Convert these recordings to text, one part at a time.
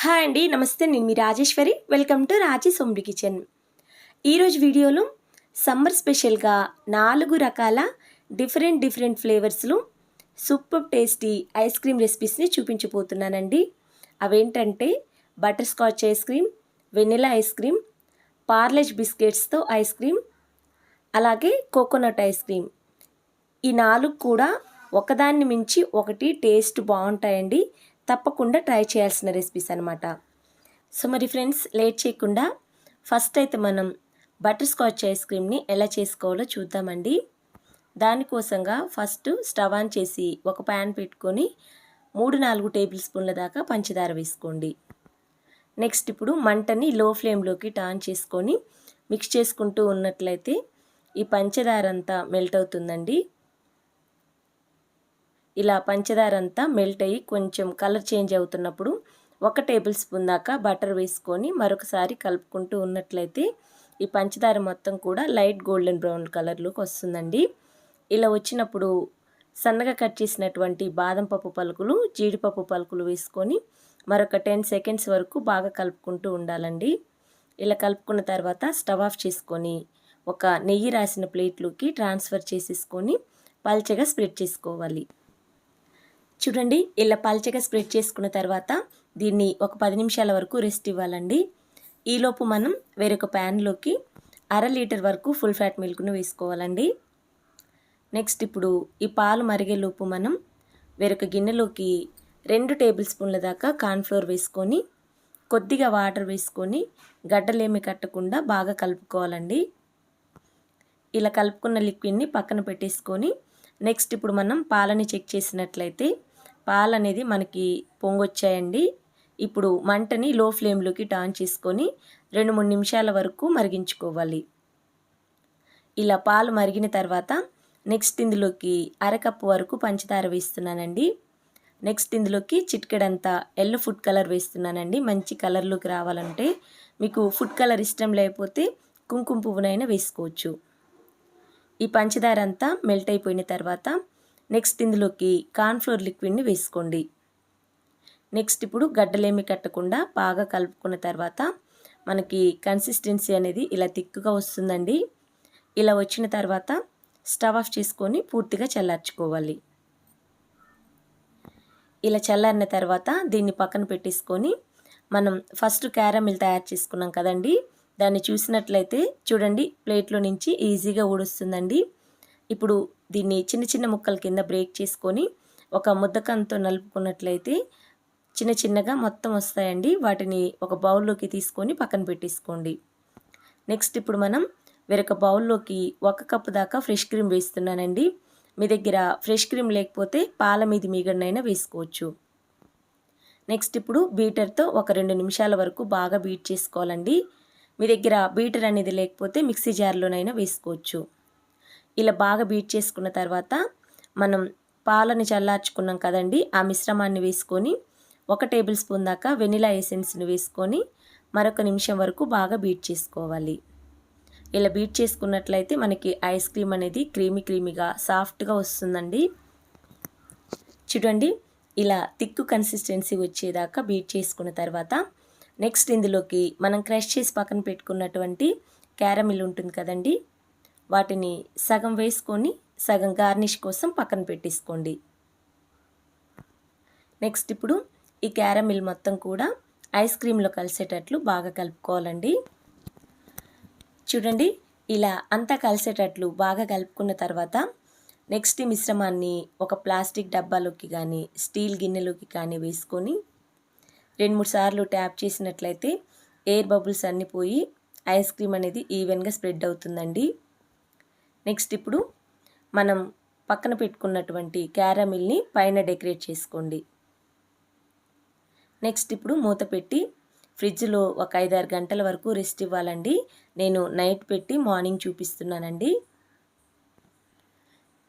Hi అండి నమస్తే. నేను మీ Rajeswari. Welcome to Raji Somri kitchen. ఈరోజు వీడియోలో సమ్మర్ స్పెషల్గా నాలుగు రకాల డిఫరెంట్ డిఫరెంట్ ఫ్లేవర్స్లో సూపర్ టేస్టీ ఐస్ క్రీమ్ రెసిపీస్ని చూపించబోతున్నానండి. అవేంటంటే butterscotch ice cream vanilla ice cream Parle G బిస్కెట్స్తో ice cream అలాగే కోకోనట్ ఐస్ క్రీమ్. ఈ నాలుగు కూడా ఒకదాన్ని మించి ఒకటి టేస్ట్ బాగుంటాయండి. తప్పకుండా ట్రై చేయాల్సిన రెసిపీస్ అనమాట సో మరి ఫ్రెండ్స్ లేట్ చేయకుండా ఫస్ట్ అయితే మనం బటర్ స్కాచ్ ఐస్ క్రీమ్ని ఎలా చేసుకోవాలో చూద్దామండి. దానికోసంగా ఫస్ట్ స్టవ్ ఆన్ చేసి ఒక ప్యాన్ పెట్టుకొని మూడు నాలుగు టేబుల్ స్పూన్ల దాకా పంచదార వేసుకోండి. నెక్స్ట్ ఇప్పుడు మంటని లో ఫ్లేమ్లోకి టాన్ చేసుకొని మిక్స్ చేసుకుంటూ ఉన్నట్లయితే ఈ పంచదార అంతా మెల్ట్ అవుతుందండి. ఇలా పంచదార అంతా మెల్ట్ అయ్యి కొంచెం కలర్ చేంజ్ అవుతున్నప్పుడు ఒక టేబుల్ స్పూన్ దాకా బటర్ వేసుకొని మరొకసారి కలుపుకుంటూ ఉన్నట్లయితే ఈ పంచదార మొత్తం కూడా లైట్ గోల్డెన్ బ్రౌన్ కలర్లోకి వస్తుందండి. ఇలా వచ్చినప్పుడు సన్నగా కట్ చేసినటువంటి బాదం పప్పు పలుకులు జీడిపప్పు పలుకులు వేసుకొని మరొక టెన్ సెకండ్స్ వరకు బాగా కలుపుకుంటూ ఉండాలండి. ఇలా కలుపుకున్న తర్వాత స్టవ్ ఆఫ్ చేసుకొని ఒక నెయ్యి రాసిన ప్లేట్లోకి ట్రాన్స్ఫర్ చేసేసుకొని పల్చగా స్ప్రెడ్ చేసుకోవాలి. చూడండి ఇలా పల్చగా స్ప్రెడ్ చేసుకున్న తర్వాత దీన్ని ఒక పది నిమిషాల వరకు రెస్ట్ ఇవ్వాలండి. ఈలోపు మనం వేరొక ప్యాన్లోకి అర లీటర్ వరకు ఫుల్ ఫ్యాట్ మిల్క్ను వేసుకోవాలండి. నెక్స్ట్ ఇప్పుడు ఈ పాలు మరిగేలోపు మనం వేరొక గిన్నెలోకి రెండు టేబుల్ స్పూన్ల దాకా కార్న్ఫ్లోర్ వేసుకొని కొద్దిగా వాటర్ వేసుకొని గడ్డలేమి కట్టకుండా బాగా కలుపుకోవాలండి. ఇలా కలుపుకున్న లిక్విడ్ని పక్కన పెట్టేసుకొని నెక్స్ట్ ఇప్పుడు మనం పాలని చెక్ చేసినట్లయితే పాలు అనేది మనకి పొంగొచ్చాయండి. ఇప్పుడు మంటని లో ఫ్లేమ్లోకి టాన్ చేసుకొని రెండు మూడు నిమిషాల వరకు మరిగించుకోవాలి. ఇలా పాలు మరిగిన తర్వాత నెక్స్ట్ ఇందులోకి అరకప్పు వరకు పంచదార వేస్తున్నానండి. నెక్స్ట్ ఇందులోకి చిటికెడంతా ఎల్లో ఫుడ్ కలర్ వేస్తున్నానండి. మంచి కలర్లోకి రావాలంటే మీకు ఫుడ్ కలర్ ఇష్టం లేకపోతే కుంకుమ పువ్వునైనా వేసుకోవచ్చు. ఈ పంచదార అంతా మెల్ట్ అయిపోయిన తర్వాత నెక్స్ట్ ఇందులోకి కార్న్ఫ్లోర్ లిక్విడ్ని వేసుకోండి. నెక్స్ట్ ఇప్పుడు గడ్డలేమి కట్టకుండా బాగా కలుపుకున్న తర్వాత మనకి కన్సిస్టెన్సీ అనేది ఇలా తిక్కుగా వస్తుందండి. ఇలా వచ్చిన తర్వాత స్టవ్ ఆఫ్ చేసుకొని పూర్తిగా చల్లార్చుకోవాలి. ఇలా చల్లారిన తర్వాత దీన్ని పక్కన పెట్టేసుకొని మనం ఫస్ట్ క్యారమిల్ తయారు చేసుకున్నాం కదండి. దాన్ని చూసినట్లయితే చూడండి ప్లేట్లో నుంచి ఈజీగా ఊడుస్తుందండి. ఇప్పుడు దీన్ని చిన్న చిన్న ముక్కల కింద బ్రేక్ చేసుకొని ఒక ముద్దకంతో నలుపుకున్నట్లయితే చిన్న చిన్నగా మొత్తం వస్తాయండి. వాటిని ఒక బౌల్లోకి తీసుకొని పక్కన పెట్టేసుకోండి. నెక్స్ట్ ఇప్పుడు మనం వేరొక బౌల్లోకి ఒక కప్పు దాకా ఫ్రెష్ క్రీమ్ వేస్తున్నానండి. మీ దగ్గర ఫ్రెష్ క్రీమ్ లేకపోతే పాల మీది మీగడనైనా వేసుకోవచ్చు. నెక్స్ట్ ఇప్పుడు బీటర్తో ఒక రెండు నిమిషాల వరకు బాగా బీట్ చేసుకోవాలండి. మీ దగ్గర బీటర్ అనేది లేకపోతే మిక్సీ జార్లోనైనా వేసుకోవచ్చు. ఇలా బాగా బీట్ చేసుకున్న తర్వాత మనం పాలని చల్లార్చుకున్నాం కదండి ఆ మిశ్రమాన్ని వేసుకొని ఒక టేబుల్ స్పూన్ దాకా వెనిలా ఎసెన్స్ని వేసుకొని మరొక నిమిషం వరకు బాగా బీట్ చేసుకోవాలి. ఇలా బీట్ చేసుకున్నట్లయితే మనకి ఐస్ క్రీమ్ అనేది క్రీమీ క్రీమీగా సాఫ్ట్గా వస్తుందండి. చూడండి ఇలా తిక్కు కన్సిస్టెన్సీ వచ్చేదాకా బీట్ చేసుకున్న తర్వాత నెక్స్ట్ ఇందులోకి మనం క్రష్ చేసి పక్కన పెట్టుకున్నటువంటి క్యారమిల్ ఉంటుంది కదండి వాటిని సగం వేసుకొని సగం గార్నిష్ కోసం పక్కన పెట్టేసుకోండి. నెక్స్ట్ ఇప్పుడు ఈ క్యారమిల్ మొత్తం కూడా ఐస్ క్రీమ్లో కలిసేటట్లు బాగా కలుపుకోవాలండి. చూడండి ఇలా అంతా కలిసేటట్లు బాగా కలుపుకున్న తర్వాత నెక్స్ట్ ఈ మిశ్రమాన్ని ఒక ప్లాస్టిక్ డబ్బాలోకి కానీ స్టీల్ గిన్నెలోకి కానీ వేసుకొని రెండు మూడు సార్లు ట్యాప్ చేసినట్లయితే ఎయిర్ బబుల్స్ అన్నీ పోయి ఐస్ క్రీమ్ అనేది ఈవెన్గా స్ప్రెడ్ అవుతుందండి. నెక్స్ట్ ఇప్పుడు మనం పక్కన పెట్టుకున్నటువంటి క్యారమిల్ని పైన డెకరేట్ చేసుకోండి. నెక్స్ట్ ఇప్పుడు మూత పెట్టి ఫ్రిడ్జ్లో ఒక ఐదారు గంటల వరకు రెస్ట్ ఇవ్వాలండి. నేను నైట్ పెట్టి మార్నింగ్ చూపిస్తున్నానండి.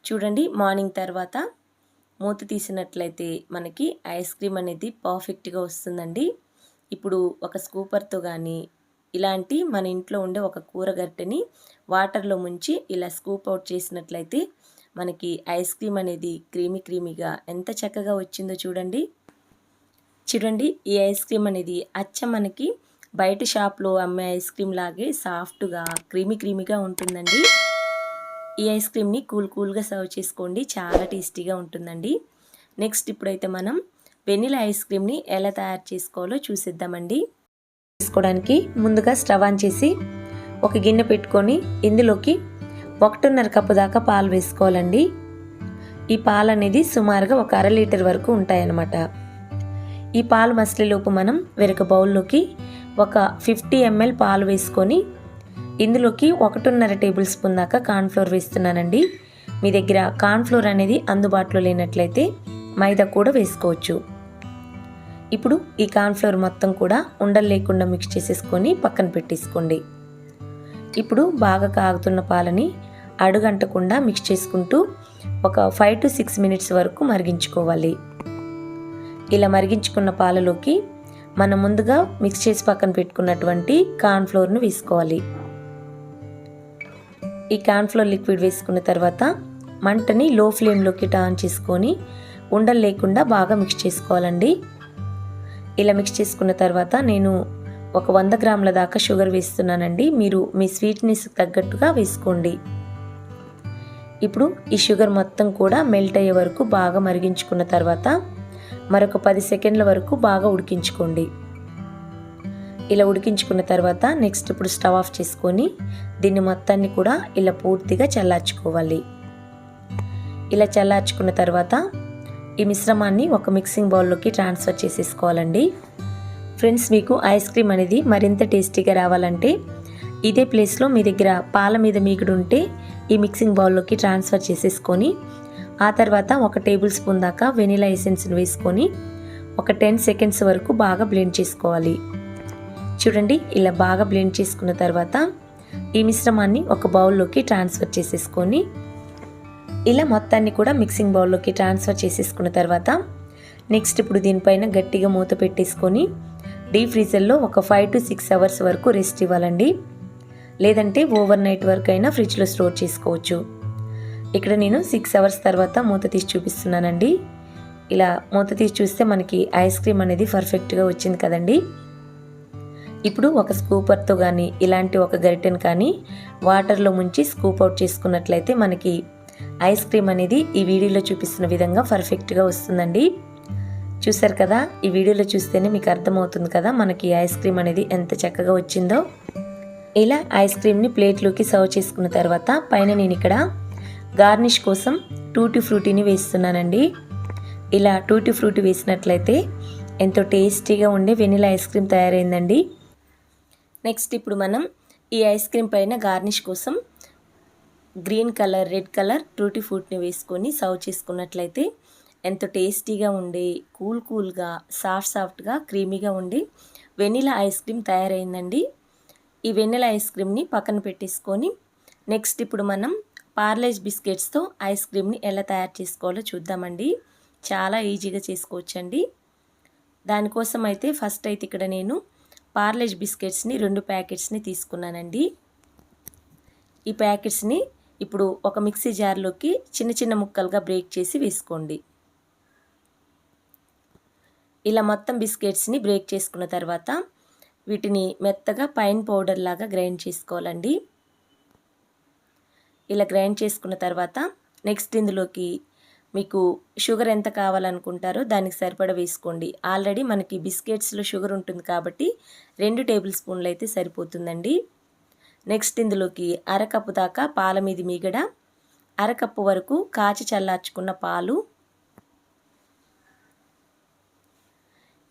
చూడండి మార్నింగ్ తర్వాత మూత తీసినట్లయితే మనకి ఐస్ క్రీమ్ అనేది పర్ఫెక్ట్గా వస్తుందండి. ఇప్పుడు ఒక స్కూపర్తో కానీ ఇలాంటి మన ఇంట్లో ఉండే ఒక కూరగట్టని వాటర్లో ముంచి ఇలా స్కూప్ అవుట్ చేసినట్లయితే మనకి ఐస్ క్రీమ్ అనేది క్రీమీ క్రీమీగా ఎంత చక్కగా వచ్చిందో చూడండి. చూడండి ఈ ఐస్ క్రీమ్ అనేది అచ్చ మనకి బయట షాప్లో అమ్మే ఐస్ క్రీమ్ లాగే సాఫ్ట్గా క్రీమీ క్రీమీగా ఉంటుందండి. ఈ ఐస్ క్రీమ్ని కూల్ కూల్గా సర్వ్ చేసుకోండి చాలా టేస్టీగా ఉంటుందండి. నెక్స్ట్ ఇప్పుడైతే మనం వెనిలా ఐస్ క్రీమ్ని ఎలా తయారు చేసుకోవాలో చూసిద్దామండి. చేసుకోవడానికి ముందుగా స్టవ్ ఆన్ చేసి ఒక గిన్నె పెట్టుకొని ఇందులోకి ఒకటిన్నర కప్పు దాకా పాలు వేసుకోవాలండి. ఈ పాలు అనేది సుమారుగా ఒక అర లీటర్ వరకు ఉంటాయన్నమాట. ఈ పాలు మసిలిలోపు మనం వేరొక బౌల్లోకి ఒక ఫిఫ్టీ ఎంఎల్ పాలు వేసుకొని ఇందులోకి ఒకటిన్నర టేబుల్ స్పూన్ దాకా కార్న్ఫ్లోర్ వేస్తున్నానండి. మీ దగ్గర కార్న్ఫ్లోర్ అనేది అందుబాటులో లేనట్లయితే మైదా కూడా వేసుకోవచ్చు. ఇప్పుడు ఈ కార్న్ఫ్లోర్ మొత్తం కూడా ఉండలు లేకుండా మిక్స్ చేసేసుకొని పక్కన పెట్టేసుకోండి. ఇప్పుడు బాగా కాగుతున్న పాలని అడుగంటకుండా మిక్స్ చేసుకుంటూ ఒక ఫైవ్ టు సిక్స్ మినిట్స్ వరకు మరిగించుకోవాలి. ఇలా మరిగించుకున్న పాలలోకి మనం ముందుగా మిక్స్ చేసి పక్కన పెట్టుకున్నటువంటి కార్న్ఫ్లోర్ను వేసుకోవాలి. ఈ కార్న్ఫ్లోర్ లిక్విడ్ వేసుకున్న తర్వాత మంటని లో ఫ్లేమ్లోకి టర్న్ చేసుకొని ఉండలు లేకుండా బాగా మిక్స్ చేసుకోవాలండి. ఇలా మిక్స్ చేసుకున్న తర్వాత నేను ఒక వంద గ్రాముల దాకా షుగర్ వేస్తున్నానండి. మీరు మీ స్వీట్నెస్ తగ్గట్టుగా వేసుకోండి. ఇప్పుడు ఈ షుగర్ మొత్తం కూడా మెల్ట్ అయ్యే వరకు బాగా మరిగించుకున్న తర్వాత మరొక పది సెకండ్ల వరకు బాగా ఉడికించుకోండి. ఇలా ఉడికించుకున్న తర్వాత నెక్స్ట్ ఇప్పుడు స్టవ్ ఆఫ్ చేసుకొని దీన్ని మొత్తాన్ని కూడా ఇలా పూర్తిగా చల్లార్చుకోవాలి. ఇలా చల్లార్చుకున్న తర్వాత ఈ మిశ్రమాన్ని ఒక మిక్సింగ్ బౌల్లోకి ట్రాన్స్ఫర్ చేసేసుకోవాలండి. ఫ్రెండ్స్ మీకు ఐస్ క్రీమ్ అనేది మరింత టేస్టీగా రావాలంటే ఇదే ప్లేస్లో మీ దగ్గర పాల మీద మీకుడు ఉంటే ఈ మిక్సింగ్ బౌల్లోకి ట్రాన్స్ఫర్ చేసేసుకొని ఆ తర్వాత ఒక టేబుల్ స్పూన్ దాకా వెనిలా ఎసెన్స్ని వేసుకొని ఒక టెన్ సెకండ్స్ వరకు బాగా బ్లెండ్ చేసుకోవాలి. చూడండి ఇలా బాగా బ్లెండ్ చేసుకున్న తర్వాత ఈ మిశ్రమాన్ని ఒక బౌల్లోకి ట్రాన్స్ఫర్ చేసేసుకొని ఇలా మొత్తాన్ని కూడా మిక్సింగ్ బౌల్లోకి ట్రాన్స్ఫర్ చేసేసుకున్న తర్వాత నెక్స్ట్ ఇప్పుడు దీనిపైన గట్టిగా మూత పెట్టేసుకొని డీప్ ఫ్రీజర్లో ఒక ఫైవ్ టు సిక్స్ అవర్స్ వరకు రెస్ట్ ఇవ్వాలండి. లేదంటే ఓవర్ నైట్ వరకు అయినా ఫ్రిడ్జ్లో స్టోర్ చేసుకోవచ్చు. ఇక్కడ నేను సిక్స్ అవర్స్ తర్వాత మూత తీసి చూపిస్తున్నానండి. ఇలా మూత తీసి చూస్తే మనకి ఐస్ క్రీమ్ అనేది పర్ఫెక్ట్గా వచ్చింది కదండి. ఇప్పుడు ఒక స్కూపర్తో కానీ ఇలాంటి ఒక గరిటెను కానీ వాటర్లో ముంచి స్కూప్ అవుట్ చేసుకున్నట్లయితే మనకి ఐస్ క్రీమ్ అనేది ఈ వీడియోలో చూపిస్తున్న విధంగా పర్ఫెక్ట్గా వస్తుందండి. చూసారు కదా? ఈ వీడియోలో చూస్తేనే మీకు అర్థమవుతుంది కదా మనకి ఐస్ క్రీమ్ అనేది ఎంత చక్కగా వచ్చిందో? ఇలా ఐస్ క్రీమ్ని ప్లేట్లోకి సర్వ్ చేసుకున్న తర్వాత పైన నేను ఇక్కడ గార్నిష్ కోసం టూటీ ఫ్రూటీని వేస్తున్నానండి. ఇలా టూటీ ఫ్రూటీ వేసినట్లయితే ఎంతో టేస్టీగా ఉండే వెనిలా ఐస్ క్రీమ్ తయారైందండి. నెక్స్ట్ ఇప్పుడు మనం ఈ ఐస్ క్రీమ్ పైన గార్నిష్ కోసం గ్రీన్ కలర్ రెడ్ కలర్ టూటీ ఫ్రూట్ని వేసుకొని సర్వ్ చేసుకున్నట్లయితే ఎంతో టేస్టీగా ఉండి కూల్ కూల్గా సాఫ్ట్ సాఫ్ట్గా క్రీమీగా ఉండి వెనిలా ఐస్ క్రీమ్ తయారైందండి. ఈ వెన్నెల ఐస్ క్రీమ్ని పక్కన పెట్టేసుకొని నెక్స్ట్ ఇప్పుడు మనం పార్లేజ్ బిస్కెట్స్తో ఐస్ క్రీమ్ని ఎలా తయారు చేసుకోవాలో చూద్దామండి. చాలా ఈజీగా చేసుకోవచ్చండి. దానికోసం అయితే ఫస్ట్ అయితే ఇక్కడ నేను పార్లేజ్ బిస్కెట్స్ని రెండు ప్యాకెట్స్ని తీసుకున్నానండి. ఈ ప్యాకెట్స్ని ఇప్పుడు ఒక మిక్సీ జార్లోకి చిన్న చిన్న ముక్కలుగా బ్రేక్ చేసి వేసుకోండి. ఇలా మొత్తం బిస్కెట్స్ని బ్రేక్ చేసుకున్న తర్వాత వీటిని మెత్తగా పైన్ పౌడర్ లాగా గ్రైండ్ చేసుకోవాలండి. ఇలా గ్రైండ్ చేసుకున్న తర్వాత నెక్స్ట్ ఇందులోకి మీకు షుగర్ ఎంత కావాలనుకుంటారో దానికి సరిపడ వేసుకోండి. ఆల్రెడీ మనకి బిస్కెట్స్లో షుగర్ ఉంటుంది కాబట్టి రెండు టేబుల్ స్పూన్లు అయితే సరిపోతుందండి. నెక్స్ట్ ఇందులోకి అరకప్పు దాకా పాల మీది మీగడ అరకప్పు వరకు కాచి చల్లార్చుకున్న పాలు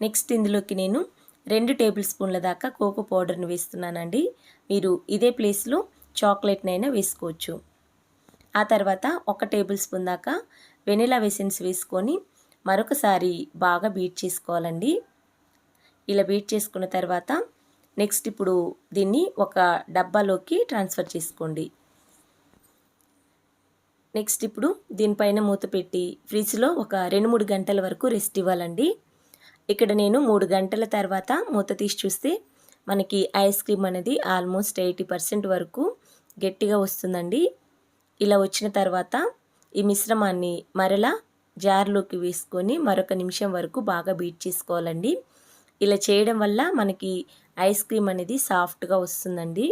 నెక్స్ట్ ఇందులోకి నేను రెండు టేబుల్ స్పూన్ల దాకా కోకో పౌడర్ని వేస్తున్నానండి. మీరు ఇదే ప్లేస్లో చాక్లెట్నైనా వేసుకోవచ్చు. ఆ తర్వాత ఒక టేబుల్ స్పూన్ దాకా వెనిలా వెసెన్స్ వేసుకొని మరొకసారి బాగా బీట్ చేసుకోవాలండి. ఇలా బీట్ చేసుకున్న తర్వాత నెక్స్ట్ ఇప్పుడు దీన్ని ఒక డబ్బాలోకి ట్రాన్స్ఫర్ చేసుకోండి. నెక్స్ట్ ఇప్పుడు దీనిపైన మూత పెట్టి ఫ్రిడ్జ్లో ఒక రెండు మూడు గంటల వరకు రెస్ట్ ఇవ్వాలండి. ఇక్కడ నేను మూడు గంటల తర్వాత మూత తీసి చూస్తే మనకి ఐస్ క్రీమ్ అనేది ఆల్మోస్ట్ ఎయిటీ పర్సెంట్ వరకు గట్టిగా వస్తుందండి. ఇలా వచ్చిన తర్వాత ఈ మిశ్రమాన్ని మరలా జార్లోకి వేసుకొని మరొక నిమిషం వరకు బాగా బీట్ చేసుకోవాలండి. ఇలా చేయడం వల్ల మనకి ఐస్ క్రీమ్ అనేది సాఫ్ట్గా వస్తుందండి.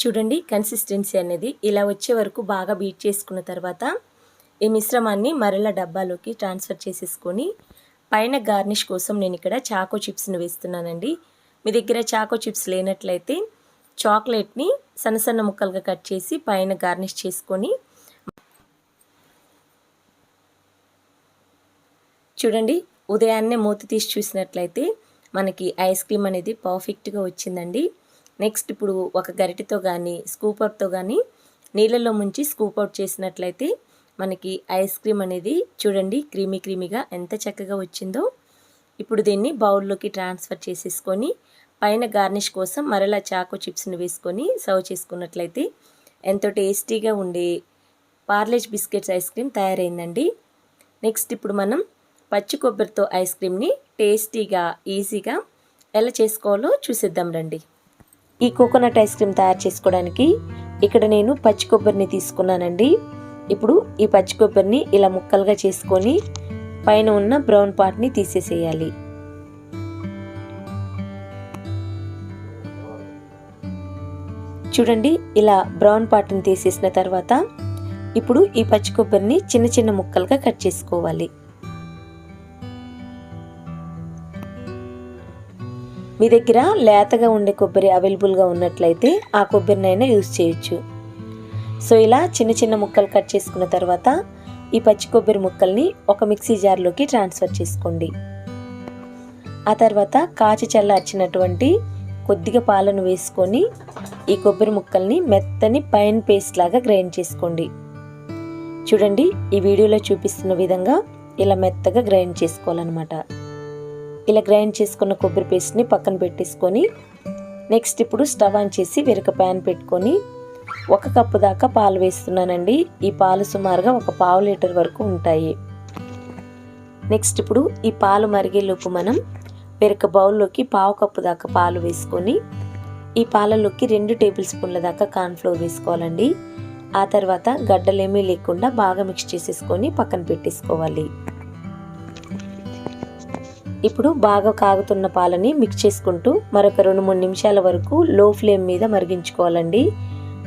చూడండి కన్సిస్టెన్సీ అనేది ఇలా వచ్చే వరకు బాగా బీట్ చేసుకున్న తర్వాత ఈ మిశ్రమాన్ని మరలా డబ్బాలోకి ట్రాన్స్ఫర్ చేసేసుకొని పైన గార్నిష్ కోసం నేను ఇక్కడ చాకో చిప్స్ని వేస్తున్నానండి. మీ దగ్గర చాకో చిప్స్ లేనట్లయితే చాక్లెట్ని సన్న సన్న ముక్కలుగా కట్ చేసి పైన గార్నిష్ చేసుకొని చూడండి ఉదయాన్నే మూత తీసి చూసినట్లయితే మనకి ఐస్ క్రీమ్ అనేది పర్ఫెక్ట్గా వచ్చిందండి. నెక్స్ట్ ఇప్పుడు ఒక గరిటెతో కానీ స్కూపర్తో కానీ నీళ్ళల్లో ముంచి స్కూప్ అవుట్ చేసినట్లయితే మనకి ఐస్ క్రీమ్ అనేది చూడండి క్రీమీ క్రీమీగా ఎంత చక్కగా వచ్చిందో. ఇప్పుడు దీన్ని బౌల్లోకి ట్రాన్స్ఫర్ చేసేసుకొని పైన గార్నిష్ కోసం మరలా చాకో చిప్స్ని వేసుకొని సర్వ్ చేసుకున్నట్లయితే ఎంతో టేస్టీగా ఉండే Parle G biscuits ice cream తయారైందండి. Next ఇప్పుడు మనం పచ్చి కొబ్బరితో ఐస్ క్రీమ్ని టేస్టీగా ఈజీగా ఎలా చేసుకోవాలో చూసిద్దాం రండి. ఈ కోకోనట్ ఐస్ క్రీమ్ తయారు చేసుకోవడానికి ఇక్కడ నేను పచ్చి కొబ్బరిని తీసుకున్నానండి. ఇప్పుడు ఈ పచ్చి కొబ్బరిని ఇలా ముక్కలుగా చేసుకొని పైన ఉన్న బ్రౌన్ పార్ట్ని తీసేసేయాలి. చూడండి ఇలా బ్రౌన్ పార్ట్ని తీసేసిన తర్వాత ఇప్పుడు ఈ పచ్చి కొబ్బరిని చిన్న చిన్న ముక్కలుగా కట్ చేసుకోవాలి. మీ దగ్గర లేతగా ఉండే కొబ్బరి అవైలబుల్గా ఉన్నట్లయితే ఆ కొబ్బరినైనా యూజ్ చేయొచ్చు. సో ఇలా చిన్న చిన్న ముక్కలు కట్ చేసుకున్న తర్వాత ఈ పచ్చి కొబ్బరి ముక్కల్ని ఒక మిక్సీ జార్లోకి ట్రాన్స్ఫర్ చేసుకోండి. ఆ తర్వాత కాచి చల్లార్చినటువంటి కొద్దిగా పాలను వేసుకొని ఈ కొబ్బరి ముక్కల్ని మెత్తని పైన్ పేస్ట్ లాగా గ్రైండ్ చేసుకోండి. చూడండి ఈ వీడియోలో చూపిస్తున్న విధంగా ఇలా మెత్తగా గ్రైండ్ చేసుకోవాలన్నమాట. ఇలా గ్రైండ్ చేసుకున్న కొబ్బరి పేస్ట్ని పక్కన పెట్టేసుకొని నెక్స్ట్ ఇప్పుడు స్టవ్ ఆన్ చేసి వేరొక ప్యాన్ పెట్టుకొని ఒక కప్పు దాకా పాలు వేస్తున్నానండి. ఈ పాలు సుమారుగా ఒక పావు లీటర్ వరకు ఉంటాయి. నెక్స్ట్ ఇప్పుడు ఈ పాలు మరిగేలోపు మనం వేరొక బౌల్లోకి పావు కప్పు దాకా పాలు వేసుకొని ఈ పాలలోకి రెండు టేబుల్ స్పూన్ల దాకా కార్న్ఫ్లోర్ వేసుకోవాలండి. ఆ తర్వాత గడ్డలేమీ లేకుండా బాగా మిక్స్ చేసేసుకొని పక్కన పెట్టేసుకోవాలి. ఇప్పుడు బాగా కాగుతున్న పాలని మిక్స్ చేసుకుంటూ మరొక రెండు మూడు నిమిషాల వరకు లో ఫ్లేమ్ మీద మరిగించుకోవాలండి.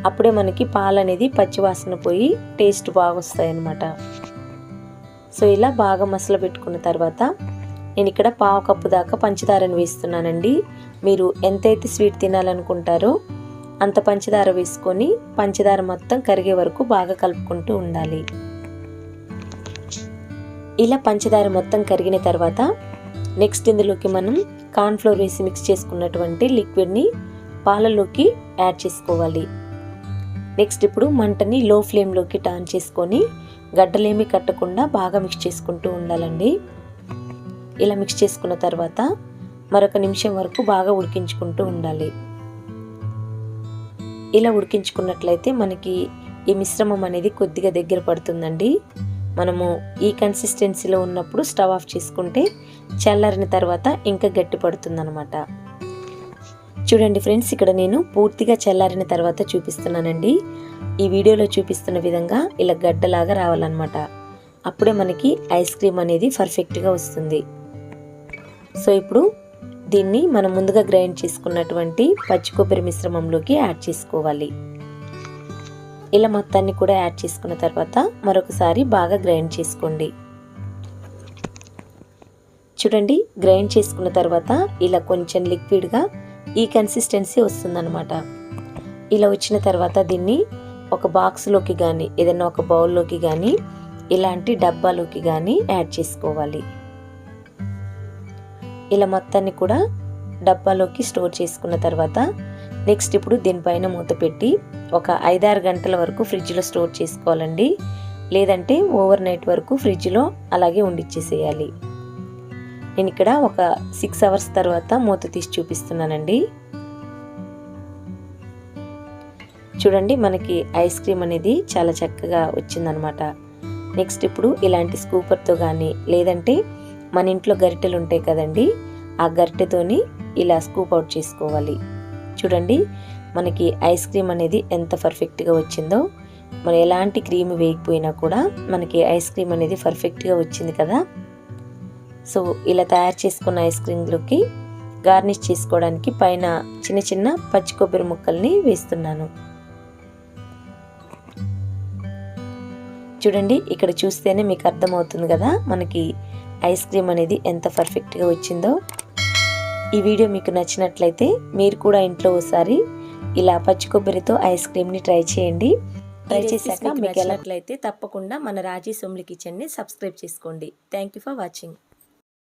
అప్పుడే మనకి పాలు అనేది పచ్చివాసన పోయి టేస్ట్ బాగా వస్తాయి అన్నమాట సో ఇలా బాగా మసలు పెట్టుకున్న తర్వాత నేను ఇక్కడ పావు కప్పు దాకా పంచదారను వేస్తున్నానండి. మీరు ఎంతైతే స్వీట్ తినాలనుకుంటారో అంత పంచదార వేసుకొని పంచదార మొత్తం కరిగే వరకు బాగా కలుపుకుంటూ ఉండాలి. ఇలా పంచదార మొత్తం కరిగిన తర్వాత నెక్స్ట్ ఇందులోకి మనం కార్న్ఫ్లోర్ వేసి మిక్స్ చేసుకున్నటువంటి లిక్విడ్ని పాలలోకి యాడ్ చేసుకోవాలి. నెక్స్ట్ ఇప్పుడు మంటని లో ఫ్లేమ్లోకి టర్న్ చేసుకొని గడ్డలేమి కట్టకుండా బాగా మిక్స్ చేసుకుంటూ ఉండాలండి. ఇలా మిక్స్ చేసుకున్న తర్వాత మరొక నిమిషం వరకు బాగా ఉడికించుకుంటూ ఉండాలి. ఇలా ఉడికించుకున్నట్లయితే మనకి ఈ మిశ్రమం అనేది కొద్దిగా దగ్గర పడుతుందండి. మనము ఈ కన్సిస్టెన్సీలో ఉన్నప్పుడు స్టవ్ ఆఫ్ చేసుకుంటే చల్లారిన తర్వాత ఇంకా గట్టి పడుతుందనమాట చూడండి ఫ్రెండ్స్ ఇక్కడ నేను పూర్తిగా చల్లారిన తర్వాత చూపిస్తున్నానండి. ఈ వీడియోలో చూపిస్తున్న విధంగా ఇలా గడ్డలాగా రావాలన్నమాట. అప్పుడే మనకి ఐస్ క్రీమ్ అనేది పర్ఫెక్ట్గా వస్తుంది. సో ఇప్పుడు దీన్ని మనం ముందుగా గ్రైండ్ చేసుకున్నటువంటి పచ్చి కొబ్బరి మిశ్రమంలోకి యాడ్ చేసుకోవాలి. ఇలా మొత్తాన్ని కూడా యాడ్ చేసుకున్న తర్వాత మరొకసారి బాగా గ్రైండ్ చేసుకోండి. చూడండి గ్రైండ్ చేసుకున్న తర్వాత ఇలా కొంచెం లిక్విడ్గా ఈ కన్సిస్టెన్సీ వస్తుందన్నమాట. ఇలా వచ్చిన తర్వాత దీన్ని ఒక బాక్స్లోకి కానీ ఏదైనా ఒక బౌల్లోకి కానీ ఇలాంటి డబ్బాలోకి కానీ యాడ్ చేసుకోవాలి. ఇలా మొత్తాన్ని కూడా డబ్బాలోకి స్టోర్ చేసుకున్న తర్వాత నెక్స్ట్ ఇప్పుడు దీనిపైన మూత పెట్టి ఒక ఐదారు గంటల వరకు ఫ్రిడ్జ్లో స్టోర్ చేసుకోవాలండి. లేదంటే ఓవర్ నైట్ వరకు ఫ్రిడ్జ్లో అలాగే ఉండిచ్చేసేయాలి. నేను ఇక్కడ ఒక సిక్స్ అవర్స్ తర్వాత మూత తీసి చూపిస్తున్నానండి. చూడండి మనకి ఐస్ క్రీమ్ అనేది చాలా చక్కగా వచ్చిందనమాట. నెక్స్ట్ ఇప్పుడు ఇలాంటి స్కూపర్తో కానీ లేదంటే మన ఇంట్లో గరిటెలు ఉంటాయి కదండి ఆ గరిటెతోని ఇలా స్కూప్ అవుట్ చేసుకోవాలి. చూడండి మనకి ఐస్ క్రీమ్ అనేది ఎంత పర్ఫెక్ట్గా వచ్చిందో మరి ఎలాంటి క్రీమ్ వేయకపోయినా కూడా మనకి ఐస్ క్రీమ్ అనేది పర్ఫెక్ట్గా వచ్చింది కదా. సో ఇలా తయారు చేసుకున్న ఐస్ క్రీమ్లోకి గార్నిష్ చేసుకోవడానికి పైన చిన్న చిన్న పచ్చి కొబ్బరి ముక్కల్ని వేస్తున్నాను. చూడండి ఇక్కడ చూస్తేనే మీకు అర్థమవుతుంది కదా మనకి ఐస్ క్రీమ్ అనేది ఎంత పర్ఫెక్ట్గా వచ్చిందో. ఈ వీడియో మీకు నచ్చినట్లయితే మీరు కూడా ఇంట్లో ఒకసారి ఇలా పచ్చి కొబ్బరితో ఐస్ క్రీమ్ని ట్రై చేయండి. ట్రై చేశాక మీకు ఎలాట్లయితే తప్పకుండా మన రాజీ సొమ్లి కిచెన్ని సబ్స్క్రైబ్ చేసుకోండి. Thank you for watching